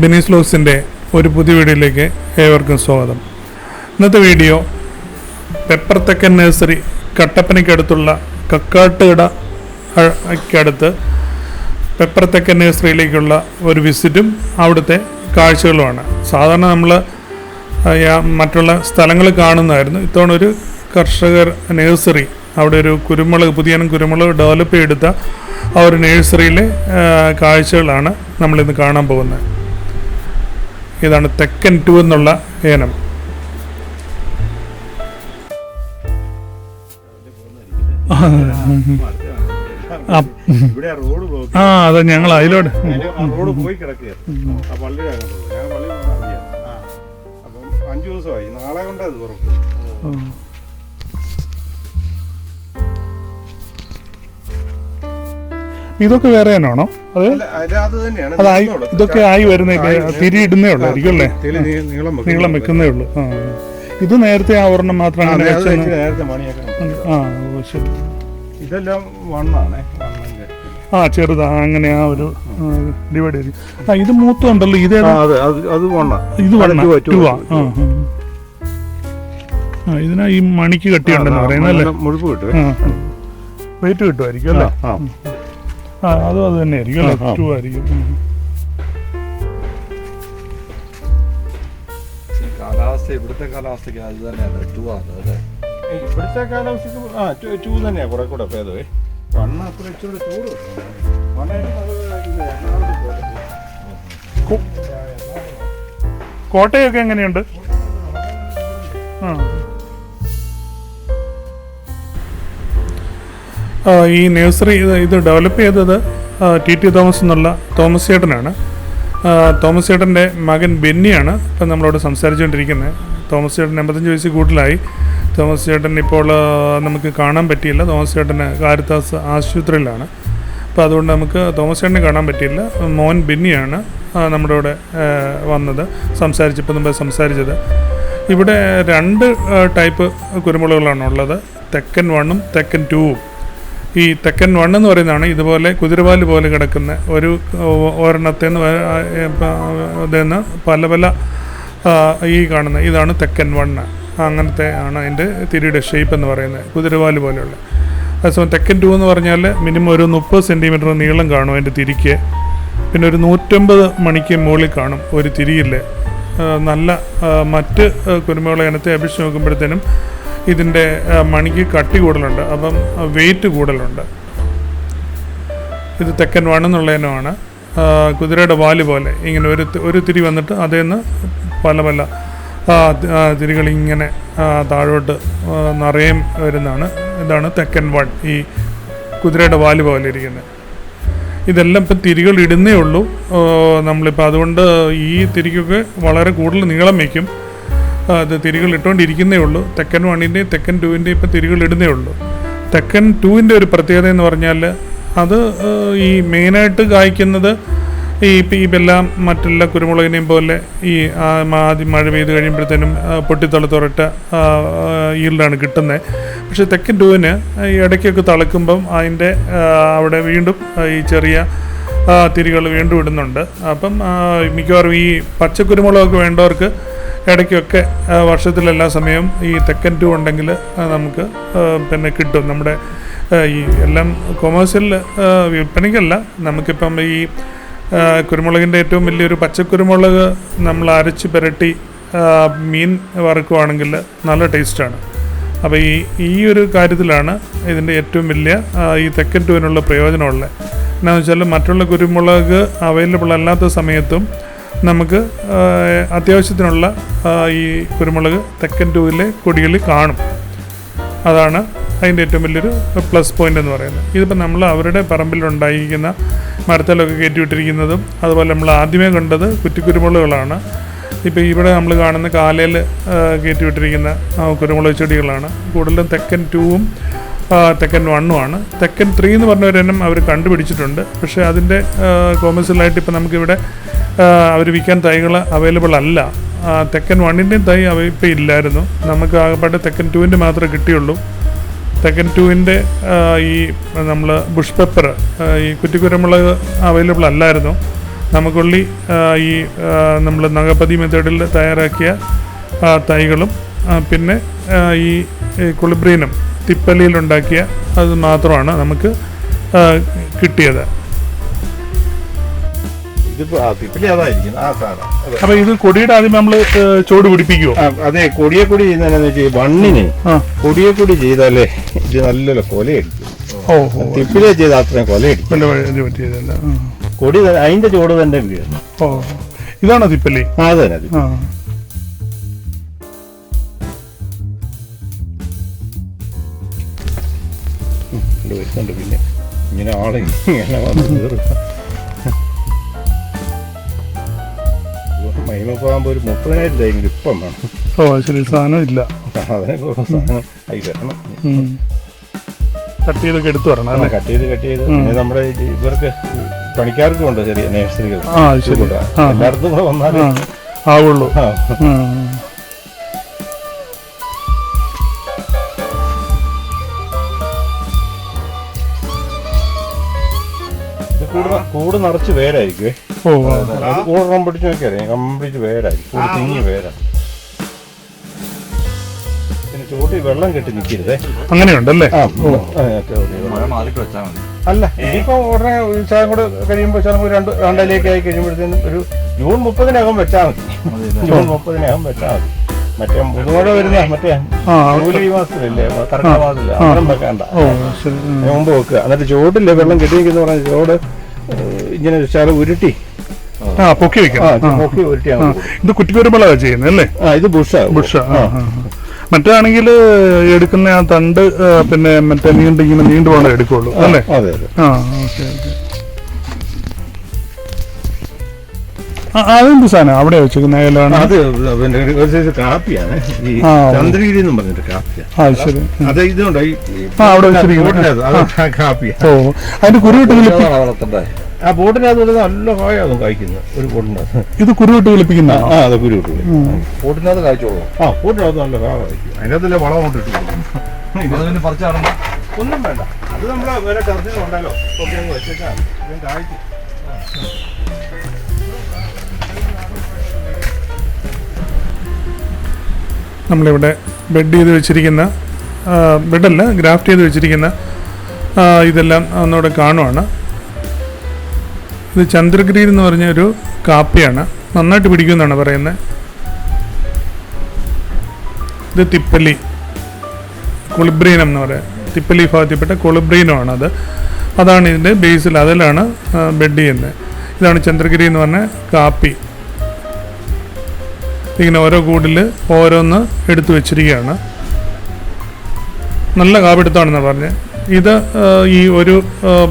ബെനീസ് ലോസിന്റെ ഒരു പുതിയ വീഡിയോയിലേക്ക് ഏവർക്കും സ്വാഗതം. ഇന്നത്തെ വീഡിയോ പെപ്പർ തെക്കൻ നഴ്സറി കട്ടപ്പനയ്ക്കടുത്തുള്ള കക്കാട്ടുകട അടുത്ത് പെപ്പർ തെക്കൻ നഴ്സറിയിലേക്കുള്ള ഒരു വിസിറ്റും അവിടുത്തെ കാഴ്ചകളുമാണ്. സാധാരണ നമ്മൾ മറ്റുള്ള സ്ഥലങ്ങൾ കാണുന്നതായിരുന്നു. ഇത്തവണ ഒരു കർഷകർ നഴ്സറി അവിടെ ഒരു കുരുമുളക് പുതിയ കുരുമുളക് ഡെവലപ്പ് ചെയ്തെടുത്ത ആ ഒരു നഴ്സറിയിലെ കാഴ്ചകളാണ് നമ്മളിന്ന് കാണാൻ പോകുന്നത്. ഇതാണ് തെക്കൻ ടു എന്നുള്ള ഏനം. ആ, അതെ ഞങ്ങൾ അതിലോട്ട്. റോഡ് പോയി കിടക്കുക അഞ്ചു ദിവസമായി. നാളെ കൊണ്ട് അത് തുറക്കും ഇതൊക്കെ വേറെ തന്നെയാണോ. അത് അതായി ഇതൊക്കെ ആയി വരുന്ന തിരിയിടുന്നേ ഉള്ളൂ. ആയിരിക്കും അല്ലേ? നീളം വെക്കും. വെക്കുന്നേ ഉള്ളൂ. ആ ഇത് നേരത്തെ ആ ഒരെണ്ണം മാത്രം ആ, അങ്ങനെ ശരി. ഇതെല്ലാം വണ്ണാണേ ആ ചെറുതാ അങ്ങനെ ആ ഒരു ഡിവൈഡ് ചെയ്ത്. ആ ഇത് മൂത്തുണ്ടല്ലോ ഇത് അത് വണ്ണ. ആ, ഇതിനാ ഈ മണിക്ക് കട്ടിയുണ്ടെന്ന് പറയുന്നല്ലേ മുഴുപ്പ് കിട്ടും വെയിറ്റ് കിട്ടുമായിരിക്കും അല്ലേ? ആ അതും അത് തന്നെയായിരിക്കും അല്ലേ. ടു ആയിരിക്കും. കാലാവസ്ഥ ഇവിടുത്തെ കാലാവസ്ഥയ്ക്ക് അത് തന്നെയാണ് എട്ടുവാണ് അല്ലേ? ഇവിടുത്തെ കാലാവസ്ഥക്ക് ആ ടു- ടു തന്നെയാ കുറെ കൂടെ ഭേദമേ വണ്ണ അത്ര ഇച്ചിരി ചൂട് കോട്ടയൊക്കെ എങ്ങനെയുണ്ട്? ഈ നഴ്സറി ഇത് ഡെവലപ്പ് ചെയ്തത് ടി ടി തോമസ് എന്നുള്ള തോമസ് ചേട്ടനാണ്. തോമസ് ചേട്ടന്റെ മകൻ ബെന്നിയാണ് ഇപ്പം നമ്മളോട് സംസാരിച്ചുകൊണ്ടിരിക്കുന്നത്. തോമസ് ചേട്ടൻ എൺപത്തഞ്ച് വയസ്സ് കൂടുതലായി. തോമസ് ചേട്ടൻ ഇപ്പോൾ നമുക്ക് കാണാൻ പറ്റിയില്ല. തോമസ് ചേട്ടന് കാരിത്താസ് ആശുപത്രിയിലാണ്. അപ്പോൾ അതുകൊണ്ട് നമുക്ക് തോമസ് ചേട്ടനെ കാണാൻ പറ്റിയില്ല. മോൻ ബെന്നിയാണ് നമ്മുടെ ഇവിടെ വന്നത് വന്നത്. സംസാരിച്ചപ്പോൾ മുമ്പ് സംസാരിച്ചത്. ഇവിടെ രണ്ട് ടൈപ്പ് കുരുമുളകളാണ് ഉള്ളത്. തെക്കൻ വണ്ണും തെക്കൻ ടൂവും. ഈ തെക്കൻ വൺ എന്ന് പറയുന്നതാണ് ഇതുപോലെ കുതിരവാൽ പോലെ കിടക്കുന്ന ഒരു ഒരെണ്ണത്തിൽ നിന്ന് പല പല ഈ കാണുന്ന ഇതാണ് തെക്കൻ വണ്ണ്. അങ്ങനത്തെ ആണ് അതിന്റെ തിരിയുടെ ഷേപ്പ് എന്ന് പറയുന്നത് കുതിരവാൽ പോലെയുള്ള. അതേസമയം തെക്കൻ ടു എന്ന് പറഞ്ഞാൽ മിനിമം ഒരു മുപ്പത് സെന്റിമീറ്റർ നീളം കാണും അതിന്റെ തിരിക്ക്. പിന്നെ ഒരു നൂറ്റമ്പത് മണിക്ക് മുകളിൽ കാണും ഒരു തിരിയില്ലേ. നല്ല മറ്റ് കുരുമുളക് ഇനത്തെ അപേക്ഷിച്ച് നോക്കുമ്പോഴത്തേനും ഇതിന്റെ മണിക്ക് കട്ടി കൂടുതലുണ്ട് അപ്പം വെയിറ്റ് കൂടുതലുണ്ട്. ഇത് തെക്കൻ വൺ കുതിരയുടെ വാൽ പോലെ ഇങ്ങനെ ഒരു ഒരു തിരി വന്നിട്ട് അതിൽ നിന്ന് പല പല തിരികളിങ്ങനെ താഴോട്ട് നിറയും വരുന്നതാണ്. ഇതാണ് തെക്കൻ വൺ ഈ കുതിരയുടെ വാൽ പോലെ ഇരിക്കുന്നത്. ഇതെല്ലാം ഇപ്പം തിരികൾ ഇടുന്നേ ഉള്ളൂ നമ്മളിപ്പോൾ അതുകൊണ്ട് ഈ തിരിക്കൊക്കെ വളരെ കൂടുതൽ നീളം വയ്ക്കും. അത് തിരികൾ ഇട്ടുകൊണ്ടിരിക്കുന്നേ ഉള്ളൂ. തെക്കൻ വണ്ണിന്റെയും തെക്കൻ ടൂവിന്റെയും ഇപ്പം തിരികൾ ഇടുന്നേ ഉള്ളൂ. തെക്കൻ ടൂവിന്റെ ഒരു പ്രത്യേകത എന്ന് പറഞ്ഞാൽ അത് ഈ മെയിനായിട്ട് കായ്ക്കുന്നത് ഈ ഇപ്പം ഈ എല്ലാം മറ്റെല്ലാ കുരുമുളകിനെയും പോലെ ഈ ആദ്യം മഴ പെയ്ത് കഴിയുമ്പോഴത്തേനും ആ, പൊട്ടിത്തളത്തുറട്ട ഈൽഡാണ് കിട്ടുന്നത് പക്ഷേ തെക്കൻ ടൂവിന് ഈ ഇടയ്ക്കൊക്കെ തളക്കുമ്പം അതിന്റെ അവിടെ വീണ്ടും ഈ ചെറിയ തിരികൾ വീണ്ടും ഇടുന്നുണ്ട്. അപ്പം മിക്കവാറും ഈ പച്ചക്കുരുമുളകൊക്കെ വേണ്ടവർക്ക് ഇടയ്ക്കൊക്കെ വർഷത്തിലെല്ലാ സമയവും ഈ തെക്കൻ ടു ഉണ്ടെങ്കിൽ നമുക്ക് പിന്നെ കിട്ടും. നമ്മുടെ ഈ എല്ലാം കൊമേഴ്സ്യൽ വിൽപ്പനയ്ക്കല്ല. നമുക്കിപ്പം ഈ കുരുമുളകിന്റെ ഏറ്റവും വലിയൊരു പച്ചക്കുരുമുളക് നമ്മൾ അരച്ച് പുരട്ടി മീൻ വറുക്കുവാണെങ്കിൽ നല്ല ടേസ്റ്റാണ്. അപ്പോൾ ഈ ഈ ഒരു കാര്യത്തിലാണ് ഇതിന്റെ ഏറ്റവും വലിയ ഈ തെക്കൻ ടൂവിനുള്ള പ്രയോജനമുള്ളത്. എന്നാന്ന് വെച്ചാൽ മറ്റുള്ള കുരുമുളക് അവൈലബിൾ അല്ലാത്ത സമയത്തും നമുക്ക് അത്യാവശ്യത്തിനുള്ള ഈ കുരുമുളക് തെക്കൻ ടൂവിലെ കൊടികൾ കാണും. അതാണ് അതിന്റെ ഏറ്റവും വലിയൊരു പ്ലസ് പോയിന്റ് എന്ന് പറയുന്നത്. ഇതിപ്പോൾ നമ്മൾ അവരുടെ പറമ്പിലുണ്ടായിരിക്കുന്ന മരത്തിലൊക്കെ കയറ്റിവിട്ടിരിക്കുന്നതും അതുപോലെ നമ്മൾ ആദ്യമേ കണ്ടത് കുറ്റിക്കുരുമുളകുകളാണ്. ഇപ്പോൾ ഇവിടെ നമ്മൾ കാണുന്ന കാലയിൽ കയറ്റിവിട്ടിരിക്കുന്ന കുരുമുളക് ചെടികളാണ്. കൂടുതലും തെക്കൻ ടൂവും തെക്കൻ വണ്ണുമാണ്. തെക്കൻ ത്രീ എന്ന് പറഞ്ഞ അവർ കണ്ടുപിടിച്ചിട്ടുണ്ട്. പക്ഷേ അതിന്റെ കോമേഴ്സ്യലായിട്ട് ഇപ്പോൾ നമുക്കിവിടെ അവർ വിൽക്കാൻ തൈകൾ അവൈലബിൾ അല്ല. തെക്കൻ വണ്ണിന്റെയും തൈ അവ ഇപ്പം ഇല്ലായിരുന്നു. നമുക്ക് ആകപ്പാടെ തെക്കൻ ടുവിന്റെ മാത്രമേ കിട്ടിയുള്ളൂ. തെക്കൻ ടുവിന്റെ ഈ നമ്മൾ ബുഷ് പെപ്പർ ഈ കുറ്റിക്കുരമുളക് അവൈലബിൾ അല്ലായിരുന്നു. നമുക്കുള്ളി ഈ നമ്മൾ നഗപതി മെത്തേഡിൽ തയ്യാറാക്കിയ തൈകളും പിന്നെ ഈ കുളിബ്രീനും തിപ്പലിയിലുണ്ടാക്കിയ അത് മാത്രമാണ് നമുക്ക് കിട്ടിയത്. ഇതിപ്പോ അതായിരിക്കും. ആ. അപ്പോൾ ഇത് കൊടിയുടെ ആദ്യം നമ്മൾ ചോട് പിടിപ്പിക്കുമോ അതെ കൊടിയെ കൊടി ചെയ്യുന്ന വെച്ചാൽ ആ. കൊടിയെ കൊടി ചെയ്താലേ ഇത് നല്ലൊരു കൊലയടിക്കും തിപ്പിലെ ചെയ്താൽ അത്രയും കൊലയടിക്കും. കൊടി അതിന്റെ ചോട് തന്നെ ഇതാണോ തിപ്പല്ലേ ആ അത് തന്നെ അത്. ആ. ഇത് വരുന്നുണ്ട് പിന്നെ. ഇങ്ങനെ ആളെ ഇങ്ങനെ വന്ന് കയറും. മൈമപ്പാകുമ്പോ ഒരു മുപ്പതിനായിരം രൂപ ഇപ്പം വേണം. ഓ ശരി. സാധനം ഇല്ല. സാധനം. കട്ട് ചെയ്തൊക്കെ എടുത്തു വരണം അല്ലേ? കട്ട് ചെയ്ത് കട്ട് ചെയ്ത്. പിന്നെ നമ്മുടെ ഇവർക്ക് പണിക്കാർക്കും ഉണ്ട് ചെറിയ നേഴ്സറികൾ. ആ ശരി. ആ. എല്ലായിടത്തും കൂടെ വന്നാലേ ആവുള്ളൂ. കൂട് നിറച്ച് അത് കൂടെ പിടിച്ച് നോക്കിയാലേ കംപ്ലീറ്റ് വേരായിരിക്കും. കൂട് തിങ്ങി വേരാ. പിന്നെ ചോട്ടി വെള്ളം കെട്ടി നിൽക്കരുതേ അങ്ങനെയുണ്ടല്ലേ? അല്ല ഇനിയിപ്പോ ഉടനെ ഉത്സാഹം കൂടെ കഴിയുമ്പോൾ ചിലപ്പോൾ രണ്ട് രണ്ടിലേക്ക് ആയി കഴിയുമ്പോഴത്തേനും ഒരു ജൂൺ മുപ്പതിനകം വെച്ചാൽ മതി. ജൂൺ മുപ്പതിനകം വെച്ചാൽ മതി. മറ്റേ മുതുമഴ വരുന്ന മറ്റേ ആ. ജൂലൈ മാസത്തിലല്ലേ? കറക്റ്റ് മാസത്തില്ല അന്നേരം വെക്കണ്ട. മുമ്പ് വെക്കുക എന്നിട്ട് ചോട്ടില്ലേ വെള്ളം കെട്ടി നിൽക്കുന്ന പറഞ്ഞ ചോട് ഏഹ്, ഇങ്ങനെ വെച്ചാൽ ഉരുട്ടി. ആ പൊക്കി വെക്കാം ആ ആ. പൊക്കി ആ. ഇത് ചെയ്യുന്നത് അല്ലേ? ആ ഇത് ബുഷ. ബുഷ ആ ആ, ആ. മറ്റാണെങ്കിൽ എടുക്കുന്ന ആ തണ്ട് ആ, പിന്നെ മറ്റേ നീണ്ട് ഇങ്ങനെ നീണ്ടു പോകണ എടുക്കുള്ളൂ അല്ലേ? അതെ അതെ. ആ ഓക്കെ ഓക്കെ. അതെന്ത് സാധനം? അവിടെ വെച്ചിരിക്കുന്ന അത് പിന്നെ ഒരു- ഒരു സൈസ് കാപ്പിയാണ്. ഈ ആ, ഓ. ചന്ദ്രഗിരി എന്നും പറഞ്ഞിട്ട് കാപ്പിയാണ് ശരി. അത് ഇതുണ്ട്? ഈ ആ, അവിടെ വെച്ചിരിക്കുന്നത്. ഓ അതിന്റെ കുരുവിട്ട് വളർത്തണ്ടേ? ആ ബോട്ടിനകത്ത് അത് നല്ല കായാണ് കായ്ക്കുന്നത് ഒരു ബോട്ടിനകത്ത്. ഇത് കുരുവിട്ട് കിളിപ്പിക്കുന്ന ആ അത് കുരുവിട്ട് ബോട്ടിനകത്ത് കായ്ച്ചോളൂ. ആ ബോട്ടിനകത്ത് നല്ല കാ കഴിക്കും അതിനകത്തല്ലേ വളം കൊണ്ട് ഇട്ട് കൊടുക്കും അത് പിന്നെ പറിച്ച് നടണം ഒന്നും വേണ്ട. അത് നമ്മളെ വേറെ ടെറസിൽ ഉണ്ടല്ലോ വെച്ചേക്കാം. കായ്ക്കും. നമ്മളിവിടെ ബെഡ് ചെയ്ത് വെച്ചിരിക്കുന്ന ബെഡല്ല ഗ്രാഫ്റ്റ് ചെയ്ത് വെച്ചിരിക്കുന്ന ഇതെല്ലാം ഒന്നുകൂടെ കാണുവാണ്. ഇത് ചന്ദ്രഗിരി എന്ന് പറഞ്ഞ ഒരു കാപ്പിയാണ്. നന്നായിട്ട് പിടിക്കുമെന്നാണ് പറയുന്നത് ഇത് തിപ്പല്ലി കൊളിബ്രീനം എന്ന് പറയാം. തിപ്പല്ലി വിഭാഗത്തിൽപ്പെട്ട കൊളിബ്രീനമാണ് അത് അതാണ് ഇതിന്റെ ബേസിൽ അതിലാണ് ബെഡ് ചെയ്യുന്നത്. ഇതാണ് ചന്ദ്രഗിരി എന്ന് പറഞ്ഞ കാപ്പി. ഇങ്ങനെ ഓരോ കൂടിൽ ഓരോന്ന് എടുത്തു വെച്ചിരിക്കുകയാണ്. നല്ല കാപ്പിടുത്താണെന്നാണ് പറഞ്ഞത് ഇത് ഈ ഒരു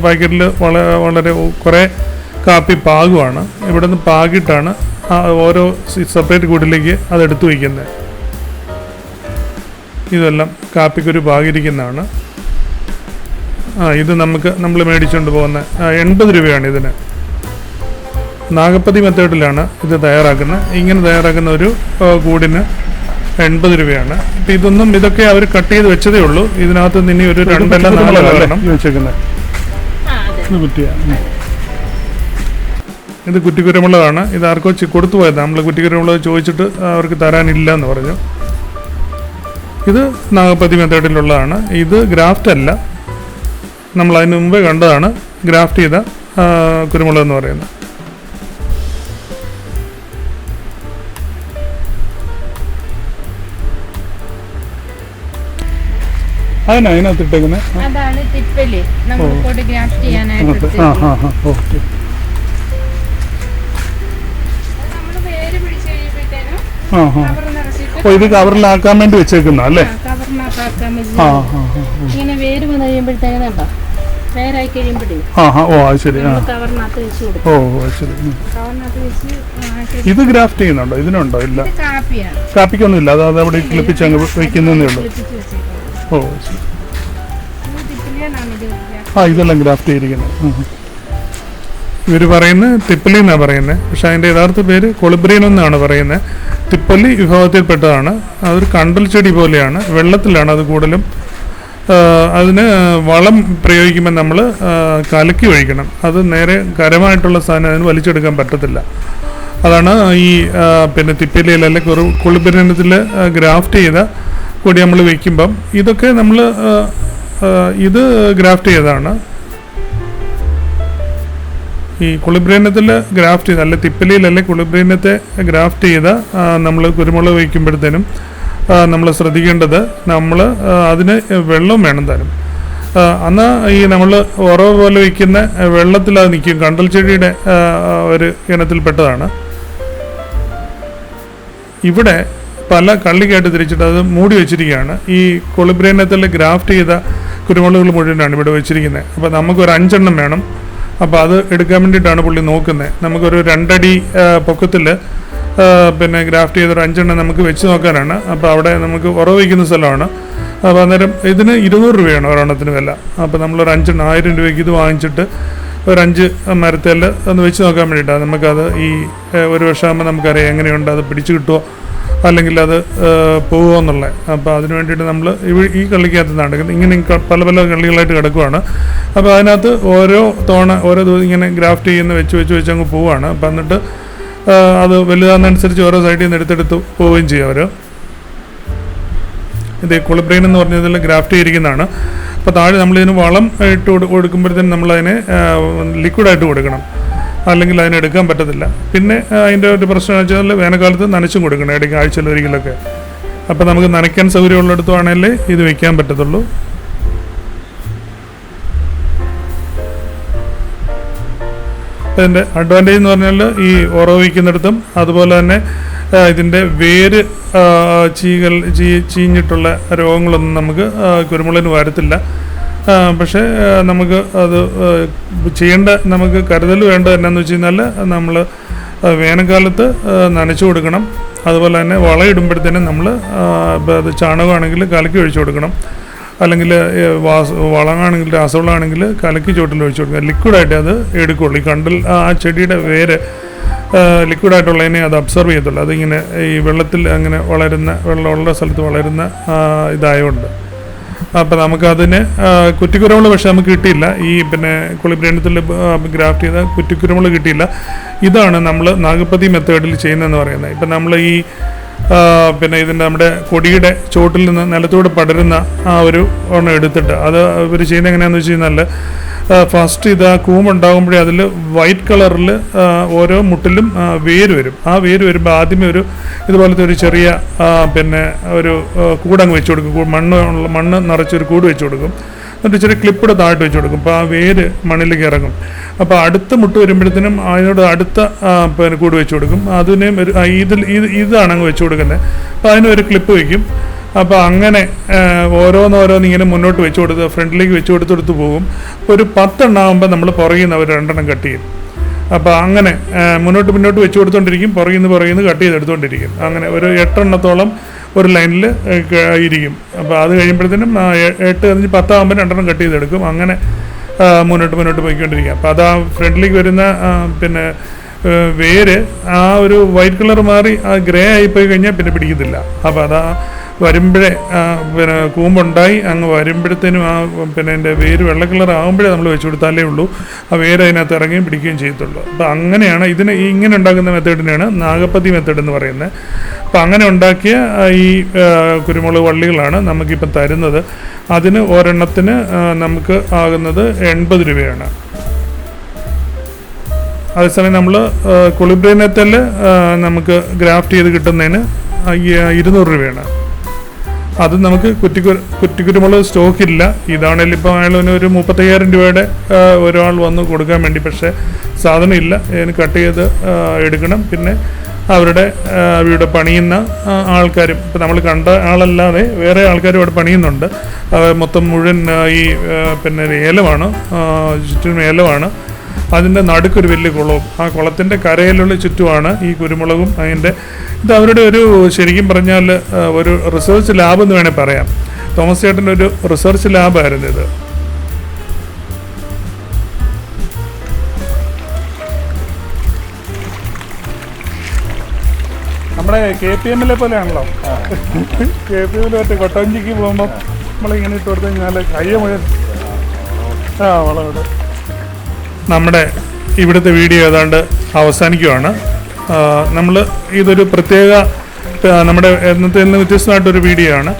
പാക്കറ്റിൽ വളരെ വളരെ കുറേ കാപ്പി പാകുവാണ്. ഇവിടെ നിന്ന് പാകിയിട്ടാണ് ഓരോ സെപ്പറേറ്റ് കൂടിലേക്ക് അത് എടുത്തു വയ്ക്കുന്നത് ഇതെല്ലാം കാപ്പിക്കൊരു പാകിരിക്കുന്നതാണ് ആ ഇത് നമുക്ക് നമ്മൾ മേടിച്ചുകൊണ്ട് പോകുന്ന എൺപത് രൂപയാണ് ഇതിന്. നാഗപ്പതി മെത്തേഡിലാണ് ഇത് തയ്യാറാക്കുന്നത്. ഇങ്ങനെ തയ്യാറാക്കുന്ന ഒരു കൂടിന് എൺപത് രൂപയാണ്. ഇപ്പം ഇതൊന്നും ഇതൊക്കെ അവർ കട്ട് ചെയ്ത് വെച്ചതേ ഉള്ളൂ. ഇതിനകത്ത് നിന്ന് ഇനി ഒരു രണ്ടല്ല ഇത് കുറ്റിക്കുരമുള്ളതാണ്. ഇത് കുറ്റിക്കുരുമുളകാണ് ഇത് ആർക്കോ ചി- കൊടുത്തു പോയത്. നമ്മൾ കുറ്റിക്കുരുമുളക് ചോദിച്ചിട്ട് അവർക്ക് തരാനില്ല എന്ന് പറഞ്ഞു. ഇത് നാഗപ്പതി മെത്തേഡിലുള്ളതാണ്. ഇത് ഗ്രാഫ്റ്റ് അല്ല. നമ്മൾ അതിന് മുമ്പേ കണ്ടതാണ് ഗ്രാഫ്റ്റ് ചെയ്ത കുരുമുളക് എന്ന് പറയുന്നത്. അതിനാ അതിനകത്ത് ഇട്ടേക്കുന്നത് അതാണ് തിപ്പൽ. നമ്മൾ ഫോട്ടോഗ്രാഫ് ചെയ്യാനായിട്ട് ആ ആ ആ ഓക്കെ. നമ്മൾ വേര് പിടിച്ച് കഴിയുമ്പോഴത്തേനും ആ ആ. കവർ നിറച്ചിട്ട് ഓ ഇത് കവറിലാക്കാൻ വേണ്ടി വെച്ചേക്കുന്ന അല്ലേ? കവറിനകത്താക്കാൻ ആ ആ ആ, ഇങ്ങനെ വേര് വന്ന് കഴിയുമ്പോഴത്തേനും കണ്ടോ? വേരായി കഴിയുമ്പോഴേ ആ ആ ഓ അത് ശരി ആ. നമ്മൾ കവറിനകത്ത് വെച്ച് കൊടുക്കും. ഓ അത് ശരി ഉം. കവറിനകത്ത് വെച്ച് ഇത് ഗ്രാഫ്റ്റ് ചെയ്യുന്നുണ്ടോ? ഇതിനുണ്ടോ? ഇല്ല. കാപ്പിയാണ്. കാപ്പിക്കൊന്നും ഇല്ല അത് അതവിടെ കിളിപ്പിച്ച് അങ്ങ് വെക്കുന്നതേ ഉള്ളൂ. ഓ. ആ ഇതെല്ലാം ഗ്രാഫ്റ്റ് ചെയ്തിരിക്കുന്നത് ഇവർ പറയുന്നത് തിപ്പലി എന്നാണ് പറയുന്നത് പക്ഷെ അതിന്റെ യഥാർത്ഥ പേര് കൊളിബ്രീൻ എന്നാണ് പറയുന്നത് തിപ്പലി വിഭാഗത്തിൽപ്പെട്ടതാണ്. അതൊരു കണ്ടൽ ചെടി പോലെയാണ്. വെള്ളത്തിലാണ് അത് കൂടുതലും. അതിന് വളം പ്രയോഗിക്കുമ്പോൾ നമ്മൾ കലക്കി ഒഴിക്കണം. അത് നേരെ കരമായിട്ടുള്ള സാധനം അതിന് വലിച്ചെടുക്കാൻ പറ്റത്തില്ല. അതാണ് ഈ പിന്നെ തിപ്പലിയിൽ അല്ലെങ്കിൽ കൊളിബ്രീനത്തിൽ ഗ്രാഫ്റ്റ് ചെയ്ത കൊടി നമ്മൾ വയ്ക്കുമ്പം ഇതൊക്കെ നമ്മൾ ഇത് ഗ്രാഫ്റ്റ് ചെയ്തതാണ്. ഈ കുളിബ്രീനത്തിൽ ഗ്രാഫ്റ്റ് ചെയ്ത അല്ലെ തിപ്പലിയിലല്ലേ കുളിബ്രീനത്തെ ഗ്രാഫ്റ്റ് ചെയ്ത നമ്മൾ കുരുമുളക് വയ്ക്കുമ്പോഴത്തേനും നമ്മൾ ശ്രദ്ധിക്കേണ്ടത് നമ്മൾ അതിന് വെള്ളം വേണം തരും അന്ന് ഈ നമ്മൾ ഉറവ് പോലെ വയ്ക്കുന്ന വെള്ളത്തിൽ അത് നിൽക്കും. കണ്ടൽ ചെടിയുടെ ഒരു ഇനത്തിൽപ്പെട്ടതാണ്. ഇവിടെ പല കള്ളിക്കായിട്ട് തിരിച്ചിട്ട് അത് മൂടി വെച്ചിരിക്കുകയാണ്. ഈ കൊളിബ്രേനത്തിൽ ഗ്രാഫ്റ്റ് ചെയ്ത കുരുമുളകുകൾ മുഴുവനാണ് ഇവിടെ വെച്ചിരിക്കുന്നത്. അപ്പോൾ നമുക്കൊരു അഞ്ചെണ്ണം വേണം. അപ്പോൾ അത് എടുക്കാൻ വേണ്ടിയിട്ടാണ് പുള്ളി നോക്കുന്നത്. നമുക്കൊരു രണ്ടടി പൊക്കത്തിൽ പിന്നെ ഗ്രാഫ്റ്റ് ചെയ്തൊരു അഞ്ചെണ്ണം നമുക്ക് വെച്ച് നോക്കാനാണ്. അപ്പോൾ അവിടെ നമുക്ക് ഉറവ് വയ്ക്കുന്ന സ്ഥലമാണ്. അപ്പോൾ അന്നേരം ഇതിന് ഇരുന്നൂറ് രൂപയാണ് ഒരെണ്ണത്തിന് വില. അപ്പോൾ നമ്മളൊരു അഞ്ചെണ്ണം ആയിരം രൂപയ്ക്ക് ഇത് വാങ്ങിച്ചിട്ട് ഒരു അഞ്ച് മരത്തേൽ ഒന്ന് വെച്ച് നോക്കാൻ വേണ്ടിയിട്ടാണ്. നമുക്കത് ഈ ഒരു വർഷമാകുമ്പോൾ നമുക്കറിയാം എങ്ങനെയുണ്ട് അത് പിടിച്ചു കിട്ടുമോ അല്ലെങ്കിൽ അത് പോകുമോ എന്നുള്ളത് അപ്പോൾ അതിന് വേണ്ടിയിട്ട് നമ്മൾ ഈ കള്ളിക്കകത്ത് നിന്നാണ് എടുക്കുന്നത്. ഇങ്ങനെ പല പല കള്ളികളായിട്ട് കിടക്കുവാണ്. അപ്പോൾ അതിനകത്ത് ഓരോ തവണ ഓരോ ദിവസം ഇങ്ങനെ ഗ്രാഫ്റ്റ് ചെയ്യുന്ന വെച്ച് വെച്ച് വെച്ച് അങ്ങ് പോവുകയാണ് അപ്പം എന്നിട്ട് അത് വലുതാകുന്നതനുസരിച്ച് ഓരോ സൈഡിൽ നിന്ന് എടുത്തെടുത്ത് പോവുകയും ചെയ്യും അവർ ഇത് കുളിബ്രെയിൻ എന്ന് പറഞ്ഞതിൽ ഗ്രാഫ്റ്റ് ചെയ്തിരിക്കുന്നതാണ്. അപ്പോൾ താഴെ നമ്മളിതിന് വളം ഇട്ട് കൊടു- കൊടുക്കുമ്പോഴത്തേനും നമ്മളതിനെ ലിക്വിഡായിട്ട് കൊടുക്കണം. അല്ലെങ്കിൽ അതിനെടുക്കാൻ പറ്റത്തില്ല. പിന്നെ അതിന്റെ ഒരു പ്രശ്നം വെച്ചാൽ വേനൽക്കാലത്ത് നനച്ചും കൊടുക്കണം ഇടയ്ക്ക് ആഴ്ചയിൽ ഒരിക്കലൊക്കെ അപ്പോൾ നമുക്ക് നനയ്ക്കാൻ സൗകര്യമുള്ളിടത്തുവാണേലേ ഇത് വെക്കാൻ പറ്റത്തുള്ളൂ. അതിന്റെ അഡ്വാന്റേജ് എന്ന് പറഞ്ഞാൽ ഈ ഉറവിക്കുന്നിടത്തും അതുപോലെ തന്നെ ഇതിന്റെ വേര് ചീകൾ ചീ ചീഞ്ഞിട്ടുള്ള രോഗങ്ങളൊന്നും നമുക്ക് കുരുമുളകിന് വരത്തില്ല. പക്ഷേ നമുക്ക് അത് ചെയ്യേണ്ട നമുക്ക് കരുതൽ വേണ്ടത് എന്നാന്ന് വെച്ച് കഴിഞ്ഞാൽ നമ്മൾ വേനൽക്കാലത്ത് നനച്ചു കൊടുക്കണം. അതുപോലെ തന്നെ വളയിടുമ്പോഴത്തേനും നമ്മൾ അത് ചാണകമാണെങ്കിൽ കലക്കി ഒഴിച്ചു കൊടുക്കണം. അല്ലെങ്കിൽ വാസ് വളമാണെങ്കിൽ രാസവളമാണെങ്കിൽ കലക്കി ചോട്ടിൽ ഒഴിച്ചു കൊടുക്കുക ലിക്വിഡായിട്ട് അത് എടുക്കുകയുള്ളൂ ഈ കണ്ടിൽ ആ ചെടിയുടെ വേര് ലിക്വിഡായിട്ടുള്ളതിനെ അത് അബ്സർവ് ചെയ്യത്തുള്ളൂ. അതിങ്ങനെ ഈ വെള്ളത്തിൽ അങ്ങനെ വളരുന്ന വെള്ളമുള്ള സ്ഥലത്ത് വളരുന്ന ഇതായതുകൊണ്ട് അപ്പോൾ നമുക്കതിന് ആ, കുറ്റിക്കുരുമുളക് പക്ഷെ നമുക്ക് കിട്ടിയില്ല. ഈ പിന്നെ കുളിബ്രേണത്തിൽ ഗ്രാഫ്റ്റ് ചെയ്ത കുറ്റിക്കുരുമുളക് കിട്ടിയില്ല. ഇതാണ് നമ്മൾ നാഗപ്പതി മെത്തേഡിൽ ചെയ്യുന്നതെന്ന് പറയുന്നത്. ഇപ്പം നമ്മൾ ഈ പിന്നെ ഇതിന്റെ നമ്മുടെ കൊടിയുടെ ചോട്ടിൽ നിന്ന് നിലത്തോട് പടരുന്ന ആ ഒരു എണ്ണം എടുത്തിട്ട് അത് ഇവർ ചെയ്യുന്നത് എങ്ങനെയാണെന്ന് വെച്ച് കഴിഞ്ഞാൽ ഫസ്റ്റ് ഇത് ആ കൂമ്പുണ്ടാകുമ്പോഴേ അതിൽ വൈറ്റ് കളറിൽ ഓരോ മുട്ടിലും വേര് വരും. ആ വേര് വരുമ്പോൾ ആദ്യമേ ഒരു ഇതുപോലത്തെ ഒരു ചെറിയ പിന്നെ ഒരു കൂടങ്ങ് വെച്ച് കൊടുക്കും. മണ്ണ് മണ്ണ് നിറച്ചൊരു കൂട് വെച്ച് കൊടുക്കും. എന്നിട്ട് ഇച്ചിരി ക്ലിപ്പിടെ താഴ്ത്തി വെച്ച് കൊടുക്കും. അപ്പോൾ ആ വേര് മണ്ണിലേക്ക് ഇറങ്ങും. അപ്പോൾ അടുത്ത മുട്ട് വരുമ്പോഴത്തേനും അതിനോട് അടുത്ത പിന്നെ കൂട് വെച്ച് കൊടുക്കും. അതിനെയും ഒരു ഇതിൽ ഇത് ഇതാണ് അങ്ങ് വെച്ച് കൊടുക്കുന്നത്. അപ്പോൾ അതിനൊരു ക്ലിപ്പ് വയ്ക്കും അപ്പോൾ അങ്ങനെ ഓരോന്നോരോന്ന് ഇങ്ങനെ മുന്നോട്ട് വെച്ച് കൊടുത്ത് ഫ്രണ്ടിലേക്ക് വെച്ച് കൊടുത്തെടുത്ത് പോകും. ഒരു പത്തെണ്ണം ആകുമ്പോൾ നമ്മൾ പുറകിൽ നിന്ന് അവർ രണ്ടെണ്ണം കട്ട് ചെയ്യും. അപ്പോൾ അങ്ങനെ മുന്നോട്ട് മുന്നോട്ട് വെച്ച് കൊടുത്തോണ്ടിരിക്കും പുറകിൽ നിന്ന് പുറകിൽ നിന്ന് കട്ട് ചെയ്തെടുത്തോണ്ടിരിക്കും. അങ്ങനെ ഒരു എട്ടെണ്ണത്തോളം ഒരു ലൈനിൽ ഇരിക്കും. അപ്പോൾ അത് കഴിയുമ്പോഴത്തേനും എട്ട് കഴിഞ്ഞ് പത്താകുമ്പോൾ രണ്ടെണ്ണം കട്ട് ചെയ്തെടുക്കും. അങ്ങനെ മുന്നോട്ട് മുന്നോട്ട് പോയിക്കൊണ്ടിരിക്കുക അപ്പോൾ അത് ആ ഫ്രണ്ടിലേക്ക് വരുന്ന പിന്നെ വേര് ആ ഒരു വൈറ്റ് കളർ മാറി ആ ഗ്രേ ആയിപ്പോയി കഴിഞ്ഞാൽ പിന്നെ പിടിക്കത്തില്ല. അപ്പോൾ അതാ വരുമ്പോഴേ പിന്നെ കൂമ്പുണ്ടായി അങ്ങ് വരുമ്പോഴത്തേനും ആ പിന്നെ എന്റെ വേര് വെള്ള കളർ ആകുമ്പോഴേ നമ്മൾ വെച്ച് കൊടുത്താലേ ഉള്ളൂ. ആ വേര് അതിനകത്ത് ഇറങ്ങുകയും പിടിക്കുകയും ചെയ്യത്തുള്ളൂ. അപ്പോൾ അങ്ങനെയാണ് ഇതിന് ഇങ്ങനെ ഉണ്ടാക്കുന്ന മെത്തേഡിനെയാണ് നാഗപ്പതി മെത്തേഡ് എന്ന് പറയുന്നത്. അപ്പോൾ അങ്ങനെ ഉണ്ടാക്കിയ ഈ കുരുമുളക് വള്ളികളാണ് നമുക്കിപ്പം തരുന്നത്. അതിന് ഒരെണ്ണത്തിന് നമുക്ക് ആകുന്നത് എൺപത് രൂപയാണ്. അതേസമയം നമ്മൾ കുളിബ്രീനത്തിൽ നമുക്ക് ഗ്രാഫ്റ്റ് ചെയ്ത് കിട്ടുന്നതിന് ഇരുന്നൂറ് രൂപയാണ്. അത് നമുക്ക് കുറ്റിക്കു കുറ്റിക്കുരുമുളക് സ്റ്റോക്കില്ല. ഇതാണെങ്കിൽ ഇപ്പോൾ അയാളിന് ഒരു മുപ്പത്തയ്യായിരം രൂപയുടെ ഒരാൾ വന്ന് കൊടുക്കാൻ വേണ്ടി. പക്ഷേ സാധനം ഇല്ല ഇതിന് കട്ട് ചെയ്ത് എടുക്കണം. പിന്നെ അവരുടെ ഇവിടെ പണിയുന്ന ആൾക്കാരും. ഇപ്പം നമ്മൾ കണ്ട ആളല്ലാതെ വേറെ ആൾക്കാരും അവിടെ പണിയുന്നുണ്ട്. മൊത്തം മുഴുവൻ ഈ പിന്നെ ഏലമാണ്. ചുറ്റും ഏലമാണ്. അതിന്റെ നടുക്കൊരു വലിയ കുളവും ആ കുളത്തിന്റെ കരയിലുള്ള ചുറ്റുമാണ് ഈ കുരുമുളകും അതിന്റെ ഇത് അവരുടെ ഒരു ശരിക്കും പറഞ്ഞാൽ ഒരു റിസർച്ച് ലാബ് എന്ന് വേണേൽ പറയാം. തോമസ് ചേട്ടന്റെ ഒരു റിസർച്ച് ലാബായിരുന്നു ഇത്. നമ്മുടെ കെ പി എമ്മിലെ പോലെയാണല്ലോ. കെ പി എമ്മിൽ മറ്റേ കൊട്ടവഞ്ചിക്ക് പോകുമ്പോൾ നമ്മളിങ്ങനെ ഇട്ട് കൊടുത്തു കഴിഞ്ഞാൽ കയ്യ മുഴുവൻ ആ വളമിടും നമ്മുടെ ഇവിടുത്തെ വീഡിയോ ഏതാണ്ട് അവസാനിക്കുകയാണ് നമ്മൾ ഇതൊരു പ്രത്യേക നമ്മുടെ എന്നത്തിൽ നിന്ന് വ്യത്യസ്തമായിട്ടൊരു വീഡിയോ ആണ്.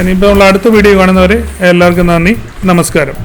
ഇനിയിപ്പോൾ നമ്മൾ അടുത്ത വീഡിയോ കാണുന്നവരെ എല്ലാവർക്കും നന്ദി നമസ്കാരം.